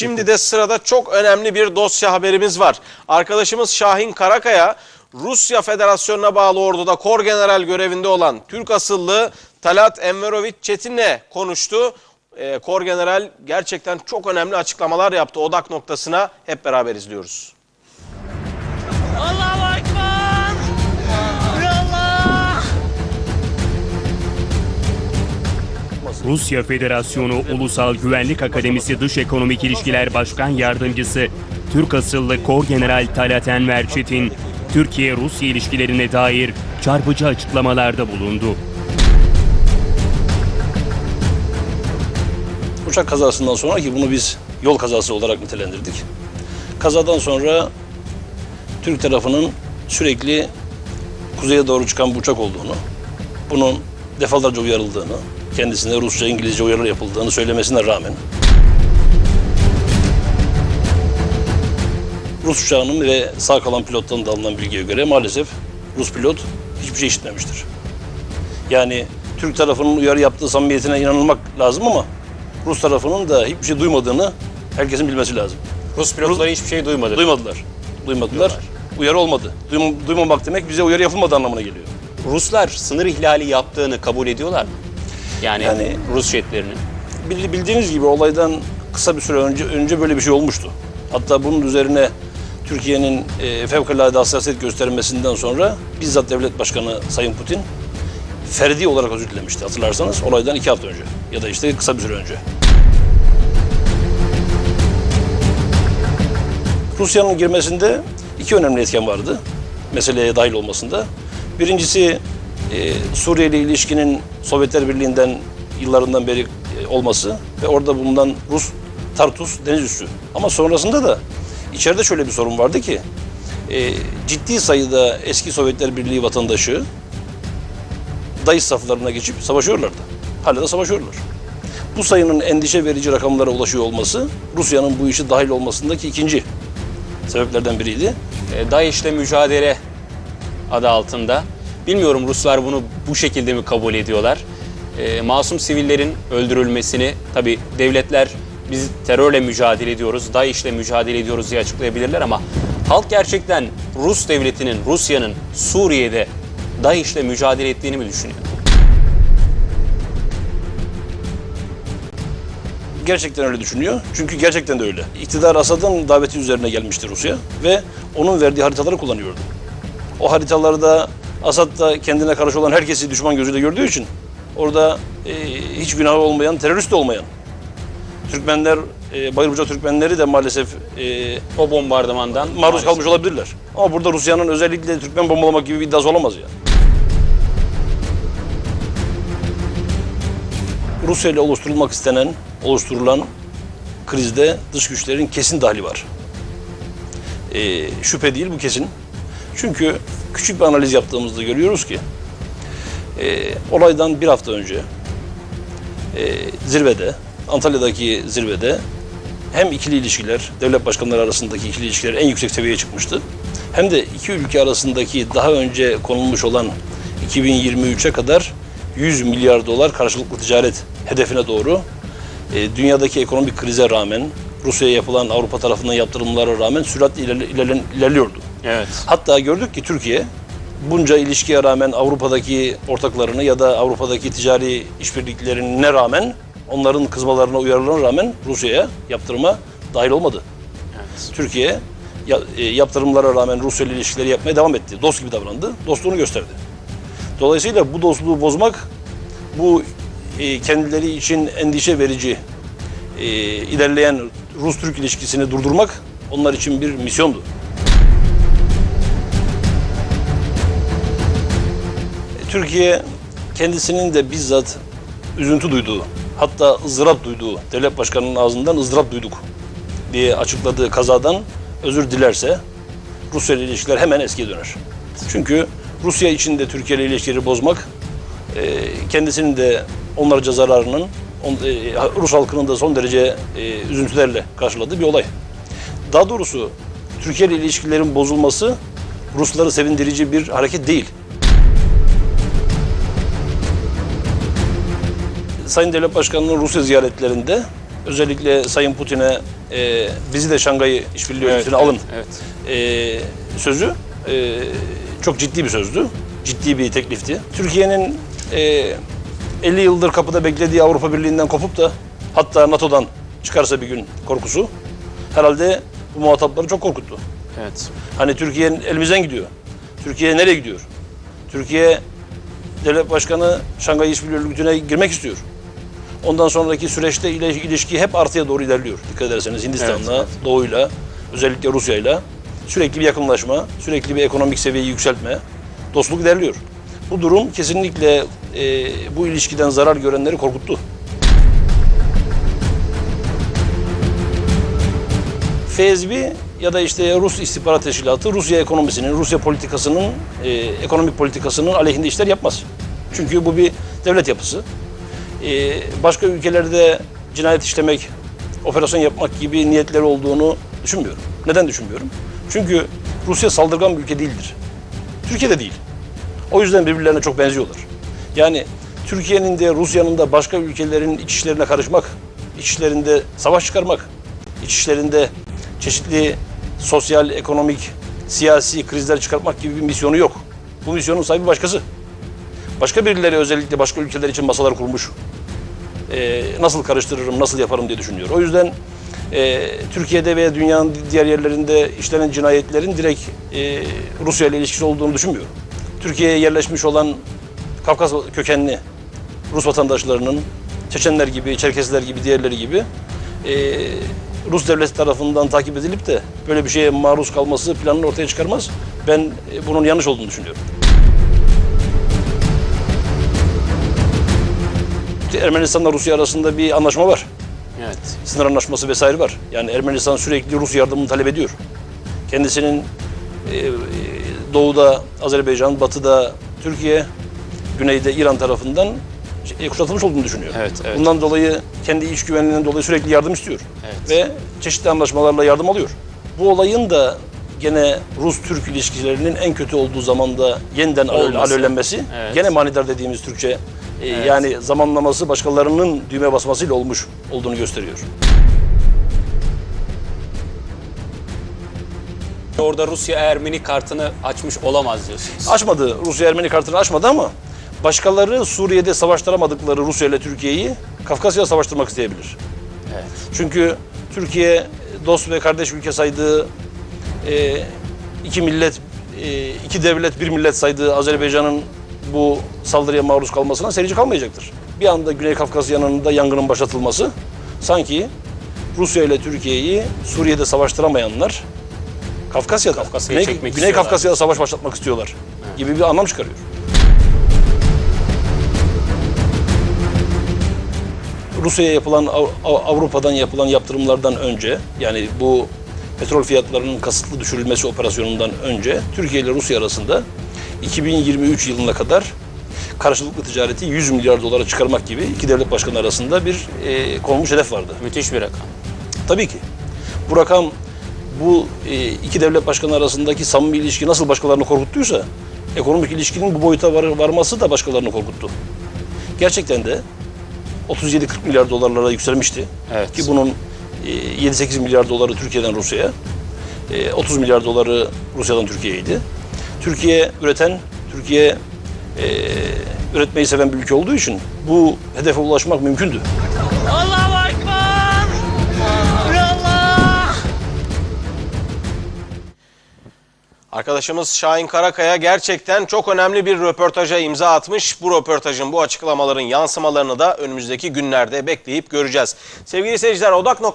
Şimdi de sırada çok önemli bir dosya haberimiz var. Arkadaşımız Şahin Karakaya, Rusya Federasyonu'na bağlı orduda kor general görevinde olan Türk asıllı Talat Enveroviç Çetin'le konuştu. Ee, kor general gerçekten çok önemli açıklamalar yaptı. Odak noktasına hep beraber izliyoruz. Allahu Rusya Federasyonu Ulusal Güvenlik Akademisi Dış Ekonomik İlişkiler Başkan Yardımcısı Türk asıllı Kor General Talat Enver Çetin, Türkiye-Rusya ilişkilerine dair çarpıcı açıklamalarda bulundu. Uçak kazasından sonra ki bunu biz yol kazası olarak nitelendirdik. Kazadan sonra Türk tarafının sürekli kuzeye doğru çıkan bir uçak olduğunu, bunun defalarca uyarıldığını, kendisine Rusça, İngilizce uyarılar yapıldığını söylemesine rağmen Rus uçağının ve sağ kalan pilottan da alınan bilgiye göre maalesef Rus pilot hiçbir şey işitmemiştir. Yani Türk tarafının uyarı yaptığı samimiyetine inanılmak lazım ama Rus tarafının da hiçbir şey duymadığını herkesin bilmesi lazım. Rus pilotları hiçbir şey duymadı. Duymadılar. Duymadılar. Uyarı olmadı. Duym- duymamak demek bize uyarı yapılmadı anlamına geliyor. Ruslar sınır ihlali yaptığını kabul ediyorlar mı? Yani, Yani- Rus jetlerinin. Bil- Bildiğiniz gibi olaydan kısa bir süre önce önce böyle bir şey olmuştu. Hatta bunun üzerine Türkiye'nin e, fevkalade hassasiyet göstermesinden sonra bizzat devlet başkanı Sayın Putin ferdi olarak özür dilemişti hatırlarsanız olaydan iki hafta önce ya da işte kısa bir süre önce. Rusya'nın girmesinde iki önemli etken vardı. Meseleye dahil olmasında. Birincisi e, Suriye ile ilişkinin Sovyetler Birliği'nden yıllarından beri e, olması ve orada bulunan Rus Tartus deniz üssü. Ama sonrasında da içeride şöyle bir sorun vardı ki e, ciddi sayıda eski Sovyetler Birliği vatandaşı DAEŞ saflarına geçip savaşıyorlardı. Hala da savaşıyorlar. Bu sayının endişe verici rakamlara ulaşıyor olması Rusya'nın bu işi dahil olmasındaki ikinci sebeplerden biriydi. E, DAEŞ'le mücadele adı altında. Bilmiyorum Ruslar bunu bu şekilde mi kabul ediyorlar? E, masum sivillerin öldürülmesini tabi devletler biz terörle mücadele ediyoruz, DAEŞ'le mücadele ediyoruz diye açıklayabilirler ama halk gerçekten Rus devletinin, Rusya'nın Suriye'de DAEŞ'le mücadele ettiğini mi düşünüyor? Gerçekten öyle düşünüyor. Çünkü gerçekten de öyle. İktidar Asad'ın daveti üzerine gelmişti Rusya ve onun verdiği haritaları kullanıyordu. O haritalarda Asad da kendine karşı olan herkesi düşman gözüyle gördüğü için orada e, hiç günahı olmayan, terörist de olmayan Türkmenler, e, Bayırbuca Türkmenleri de maalesef e, O bombardımandan maruz maalesef. kalmış olabilirler. Ama burada Rusya'nın özellikle Türkmen bombalamak gibi bir iddiası olamaz ya. Rusya ile oluşturulmak istenen, oluşturulan krizde dış güçlerin kesin dahli var. Ee, şüphe değil bu kesin. Çünkü küçük bir analiz yaptığımızda görüyoruz ki e, olaydan bir hafta önce e, zirvede, Antalya'daki zirvede hem ikili ilişkiler, devlet başkanları arasındaki ikili ilişkiler en yüksek seviyeye çıkmıştı. Hem de iki ülke arasındaki daha önce konulmuş olan 2023'e kadar 100 milyar dolar karşılıklı ticaret hedefine doğru e, dünyadaki ekonomik krize rağmen Rusya'ya yapılan Avrupa tarafından yaptırımlara rağmen süratle ilerliyordu. Evet. Hatta gördük ki Türkiye bunca ilişkiye rağmen Avrupa'daki ortaklarını ya da Avrupa'daki ticari işbirliklerine rağmen onların kızmalarına, uyarılarına rağmen Rusya'ya yaptırıma dahil olmadı. Türkiye ya- e, yaptırımlara rağmen Rusya ile ilişkileri yapmaya devam etti. Dost gibi davrandı. Dostluğunu gösterdi. Dolayısıyla bu dostluğu bozmak, bu e, kendileri için endişe verici e, ilerleyen Rus-Türk ilişkisini durdurmak onlar için bir misyondu. Türkiye kendisinin de bizzat üzüntü duyduğu, hatta ızdırap duyduğu, devlet başkanının ağzından ızdırap duyduk diye açıkladığı kazadan özür dilerse Rusya ile ilişkiler hemen eskiye döner. Çünkü Rusya içinde Türkiye ile ilişkileri bozmak e, kendisinin de onlarca zararının e, Rus halkının da son derece e, üzüntülerle karşıladığı bir olay. Daha doğrusu Türkiye ile ilişkilerin bozulması Rusları sevindirici bir hareket değil. Sayın Devlet Başkanı'nın Rusya ziyaretlerinde özellikle Sayın Putin'e e, bizi de Şangay İşbirliği Örgütü'ne alın Evet. e, sözü e, çok ciddi bir sözdü. Ciddi bir teklifti. Türkiye'nin e, 50 yıldır kapıda beklediği Avrupa Birliği'nden kopup da hatta NATO'dan çıkarsa bir gün korkusu herhalde bu muhatapları çok korkuttu. Evet. Hani Türkiye'nin elimizden gidiyor. Türkiye nereye gidiyor? Türkiye devlet başkanı Şangay İşbirliği Örgütü'ne girmek istiyor. Ondan sonraki süreçte ilişki hep artıya doğru ilerliyor. Dikkat ederseniz Hindistan'la, Evet, Doğu'yla, özellikle Rusya'yla sürekli bir yakınlaşma, sürekli bir ekonomik seviyeyi yükseltme, dostluk ilerliyor. Bu durum kesinlikle e, bu ilişkiden zarar görenleri korkuttu. FSB ya da işte Rus istihbarat teşkilatı Rusya ekonomisinin, Rusya politikasının, e, ekonomik politikasının aleyhinde işler yapmaz. Çünkü bu bir devlet yapısı. E, başka ülkelerde cinayet işlemek, operasyon yapmak gibi niyetleri olduğunu düşünmüyorum. Neden düşünmüyorum? Çünkü Rusya saldırgan bir ülke değildir. Türkiye de değil. O yüzden birbirlerine çok benziyorlar. Yani Türkiye'nin de Rusya'nın da başka ülkelerin iç işlerine karışmak, iç işlerinde savaş çıkarmak, iç işlerinde çeşitli sosyal, ekonomik, siyasi krizler çıkartmak gibi bir misyonu yok. Bu misyonun sahibi başkası. Başka birileri özellikle başka ülkeler için masalar kurmuş. Ee, nasıl karıştırırım, nasıl yaparım diye düşünüyor. O yüzden e, Türkiye'de veya dünyanın diğer yerlerinde işlenen cinayetlerin direkt e, Rusya ile ilişkisi olduğunu düşünmüyorum. Türkiye'ye yerleşmiş olan Kafkas kökenli Rus vatandaşlarının Çeçenler gibi, Çerkesler gibi, diğerleri gibi e, Rus devleti tarafından takip edilip de böyle bir şeye maruz kalması planını ortaya çıkarmaz. Ben e, bunun yanlış olduğunu düşünüyorum. Ermenistan'la Rusya arasında bir anlaşma var. Evet. Sınır anlaşması vesaire var. Yani Ermenistan sürekli Rus yardımını talep ediyor. Kendisinin e, e, doğuda Azerbaycan, batıda Türkiye, güneyde İran tarafından e, kuşatılmış olduğunu düşünüyor. Evet, evet. Bundan dolayı kendi iç güvenliğinden dolayı sürekli yardım istiyor. Evet. Ve çeşitli anlaşmalarla yardım alıyor. Bu olayın da gene Rus-Türk ilişkilerinin en kötü olduğu zamanda yeniden Olması. alevlenmesi, Evet. gene manidar dediğimiz Türkçe e, yani zamanlaması başkalarının düğme basmasıyla olmuş olduğunu gösteriyor. Orada Rusya Ermeni kartını açmış olamaz diyorsunuz. Açmadı, Rusya Ermeni kartını açmadı ama başkaları Suriye'de savaştıramadıkları Rusya ile Türkiye'yi Kafkasya'da savaştırmak isteyebilir. Evet. Çünkü Türkiye dost ve kardeş ülke saydığı e, iki millet, e, iki devlet, bir millet saydığı Azerbaycan'ın bu saldırıya maruz kalmasına seyirci kalmayacaktır. Bir anda Güney Kafkasya'nın da yangının başlatılması sanki Rusya ile Türkiye'yi Suriye'de savaştıramayanlar Kafkasya'da, Kafkasya'ya Güney, çekmek Güney istiyorlar. Kafkasya'da savaş başlatmak istiyorlar gibi bir anlam çıkarıyor. Rusya'ya yapılan Av- Av- Avrupa'dan yapılan yaptırımlardan önce yani bu petrol fiyatlarının kasıtlı düşürülmesi operasyonundan önce Türkiye ile Rusya arasında 2023 yılına kadar karşılıklı ticareti 100 milyar dolara çıkarmak gibi iki devlet başkanı arasında bir e, konulmuş hedef vardı. Müthiş bir rakam. Tabii ki. Bu rakam bu e, iki devlet başkanı arasındaki samimi ilişki nasıl başkalarını korkuttuysa ekonomik ilişkinin bu boyuta var- varması da başkalarını korkuttu. Gerçekten de 37-40 milyar dolarlara yükselmişti. Evet. Ki bunun e, 7-8 milyar doları Türkiye'den Rusya'ya, e, 30 milyar doları Rusya'dan Türkiye'ydi. Türkiye üreten, Türkiye e, üretmeyi seven bir ülke olduğu için bu hedefe ulaşmak mümkündü. Allahu Ekber! Allah! Arkadaşımız Şahin Karakaya gerçekten çok önemli bir röportaja imza atmış. Bu röportajın, bu açıklamaların yansımalarını da önümüzdeki günlerde bekleyip göreceğiz. Sevgili seyirciler, odak noktası